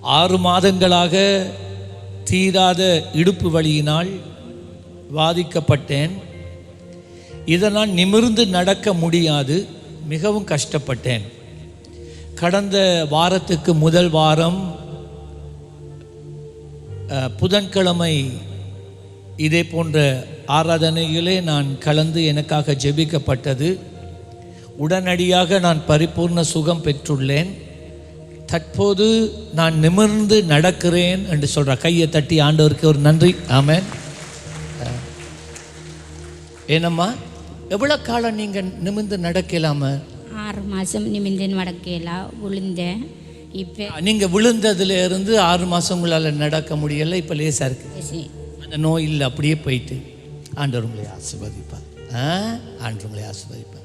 ஆறு மாதங்களாக தீராத இடுப்பு வழியினால் வாதிக்கப்பட்டேன் இதனால் நிமிர்ந்து நடக்க முடியாது மிகவும் கஷ்டப்பட்டேன். கடந்த வாரத்துக்கு முதல் வாரம் புதன்கிழமை இதே போன்ற ஆராதனையிலே நான் கலந்து எனக்காக ஜெபிக்கப்பட்டது. உடனடியாக நான் பரிபூர்ண சுகம் பெற்றுள்ளேன். தற்போது நான் நிமிர்ந்து நடக்கிறேன் என்று சொல்ற கையை தட்டி ஆண்டவருக்கு ஒரு நன்றி. ஆமென். அஹ், என்னம்மா எவ்வளோ காலம் நீங்கள் நிமிர்ந்து நடக்கலாம? ஆறு மாதம் நிமிந்து நடக்கலாம் விழுந்தேன். இப்போ நீங்கள் விழுந்ததுல இருந்து ஆறு மாதம் உங்களால் நடக்க முடியலை இப்போ லேசாக இருக்குது அந்த நோய் இல்லை அப்படியே போயிட்டு. ஆண்டவர் உங்களை ஆசிர்வதிப்பார். ஆண்டவர் உங்களை ஆசிர்வதிப்பார்.